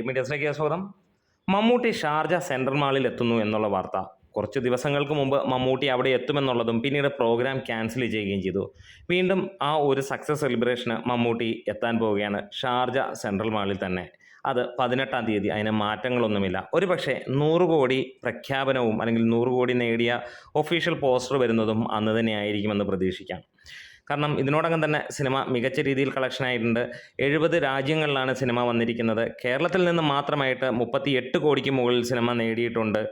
മീഡിയസിലേക്ക് സ്വാഗതം. Mammootty Sharjah central മാളിൽ എത്തുന്നു എന്നുള്ള വാർത്ത. കുറച്ച് ദിവസങ്ങൾക്ക് മുമ്പ് മമ്മൂട്ടി അവിടെ എത്തുമെന്നുള്ളതും പിന്നീട് പ്രോഗ്രാം ക്യാൻസൽ ചെയ്യുകയും ചെയ്തു. വീണ്ടും ആ ഒരു സക്സസ് സെലിബ്രേഷന് മമ്മൂട്ടി എത്താൻ പോവുകയാണ് ഷാർജ സെൻട്രൽ മാളിൽ തന്നെ. അത് പതിനെട്ടാം തീയതി അതിന് മാറ്റങ്ങളൊന്നുമില്ല. ഒരു പക്ഷേ നൂറ് കോടി പ്രഖ്യാപനവും അല്ലെങ്കിൽ നൂറ് കോടി നേടിയ ഒഫീഷ്യൽ പോസ്റ്റർ വരുന്നതും അന്ന് തന്നെയായിരിക്കുമെന്ന് പ്രതീക്ഷിക്കാം. കാരണം ഇതിനോടകം തന്നെ സിനിമ മികച്ച രീതിയിൽ കളക്ഷൻ ആയിട്ടുണ്ട്. എഴുപത് രാജ്യങ്ങളിലാണ് സിനിമ വന്നിരിക്കുന്നത്. കേരളത്തിൽ നിന്ന് മാത്രമായിട്ട് മുപ്പത്തി എട്ട് കോടിക്ക് മുകളിൽ സിനിമ നേടിയിട്ടുണ്ട്.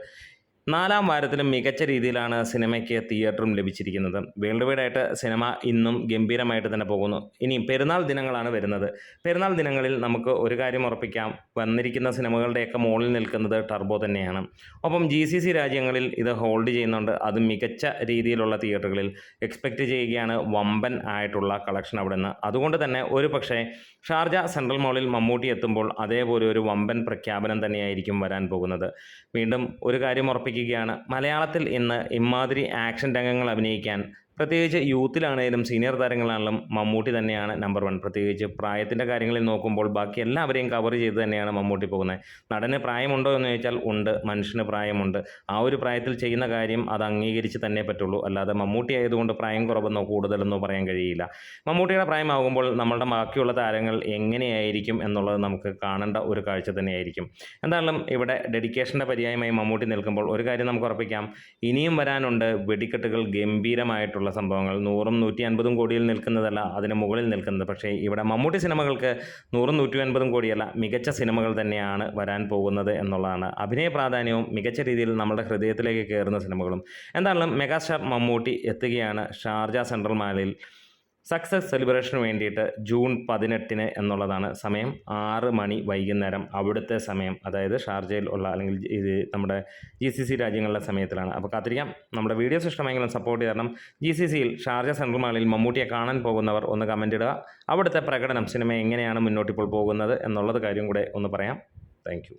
നാലാം വാരത്തിലും മികച്ച രീതിയിലാണ് സിനിമയ്ക്ക് തിയേറ്ററും ലഭിച്ചിരിക്കുന്നത്. വേൾഡ് വൈഡ് ആയിട്ട് സിനിമ ഇന്നും ഗംഭീരമായിട്ട് തന്നെ പോകുന്നു. ഇനി പെരുന്നാൾ ദിനങ്ങളാണ് വരുന്നത്. പെരുന്നാൾ ദിനങ്ങളിൽ നമുക്ക് ഒരു കാര്യം ഉറപ്പിക്കാം. വന്നിരിക്കുന്ന സിനിമകളുടെയൊക്കെ മുകളിൽ നിൽക്കുന്നത് ടർബോ തന്നെയാണ്. ഒപ്പം ജി സി സി രാജ്യങ്ങളിൽ ഇത് ഹോൾഡ് ചെയ്യുന്നുണ്ട്. അത് മികച്ച രീതിയിലുള്ള തിയേറ്ററുകളിൽ എക്സ്പെക്റ്റ് ചെയ്യുകയാണ് വമ്പൻ ആയിട്ടുള്ള കളക്ഷൻ അവിടെ നിന്ന് അതുകൊണ്ട് തന്നെ ഒരു പക്ഷേ ഷാർജ സെൻട്രൽ മോളിൽ മമ്മൂട്ടി എത്തുമ്പോൾ അതേപോലെ ഒരു വമ്പൻ പ്രഖ്യാപനം തന്നെയായിരിക്കും വരാൻ പോകുന്നത്. വീണ്ടും ഒരു കാര്യം ഉറപ്പിക്കുകയാണ് മലയാളത്തിൽ ഇന്ന് ഇമാതിരി ആക്ഷൻ രംഗങ്ങൾ അഭിനയിക്കാൻ പ്രത്യേകിച്ച് യൂത്തിലാണേലും സീനിയർ താരങ്ങളാണെങ്കിലും മമ്മൂട്ടി തന്നെയാണ് നമ്പർ വൺ പ്രത്യേകിച്ച് പ്രായത്തിന്റെ കാര്യങ്ങളിൽ നോക്കുമ്പോൾ ബാക്കി എല്ലാവരെയും കവർ ചെയ്ത് തന്നെയാണ് മമ്മൂട്ടി പോകുന്നത്. നടന് പ്രായമുണ്ടോ എന്ന് ചോദിച്ചാൽ ഉണ്ട് മനുഷ്യന് പ്രായമുണ്ട്. ആ ഒരു പ്രായത്തിൽ ചെയ്യുന്ന കാര്യം അത് അംഗീകരിച്ച് തന്നെ പറ്റുള്ളൂ. അല്ലാതെ മമ്മൂട്ടി ആയതുകൊണ്ട് പ്രായം കുറവെന്നോ കൂടുതലെന്നോ പറയാൻ കഴിയില്ല. മമ്മൂട്ടിയുടെ പ്രായമാകുമ്പോൾ നമ്മളുടെ ബാക്കിയുള്ള താരങ്ങൾ എങ്ങനെയായിരിക്കും എന്നുള്ളത് നമുക്ക് കാണേണ്ട ഒരു കാഴ്ച തന്നെയായിരിക്കും. എന്തായാലും ഇവിടെ ഡെഡിക്കേഷന്റെ പര്യായമായി മമ്മൂട്ടി നിൽക്കുമ്പോൾ ഒരു കാര്യം നമുക്ക് ഉറപ്പിക്കാം. ഇനിയും വരാനുണ്ട് വെടിക്കെട്ടുകൾ ഗംഭീരമായിട്ടുള്ള സംഭവങ്ങൾ. നൂറും നൂറ്റി അൻപതും കോടിയിൽ നിൽക്കുന്നതല്ല അതിന് മുകളിൽ നിൽക്കുന്നത്. പക്ഷേ ഇവിടെ മമ്മൂട്ടി സിനിമകൾക്ക് നൂറും നൂറ്റി അൻപതും കോടിയല്ല മികച്ച സിനിമകൾ തന്നെയാണ് വരാൻ പോകുന്നത് എന്നുള്ളതാണ്. അഭിനയ പ്രാധാന്യവും മികച്ച രീതിയിൽ നമ്മുടെ ഹൃദയത്തിലേക്ക് കയറുന്ന സിനിമകളും. എന്തായാലും മെഗാസ്റ്റാർ മമ്മൂട്ടി എത്തുകയാണ് ഷാർജ സെൻട്രൽ മാലിൽ സക്സസ് സെലിബ്രേഷന് വേണ്ടിയിട്ട് ജൂൺ പതിനെട്ടിന് എന്നുള്ളതാണ് സമയം. ആറ് മണി വൈകുന്നേരം അവിടുത്തെ സമയം. അതായത് ഷാർജയിൽ ഉള്ള അല്ലെങ്കിൽ ഇത് നമ്മുടെ ജി സി സി രാജ്യങ്ങളിലെ സമയത്തിലാണ്. അപ്പോൾ കാത്തിരിക്കാം. നമ്മുടെ വീഡിയോസ് ഇഷ്ടമെങ്കിലും സപ്പോർട്ട് ചെയ്യണം ജി സി സിയിൽ ഷാർജ സെൻട്രൽ മാളിൽ മമ്മൂട്ടിയെ കാണാൻ പോകുന്നവർ ഒന്ന് കമന്റ് ഇടുക. അവിടുത്തെ പ്രകടനം സിനിമ എങ്ങനെയാണ് മുന്നോട്ടിപ്പോൾ പോകുന്നത് എന്നുള്ളത് കാര്യം കൂടെ ഒന്ന് പറയാം. താങ്ക്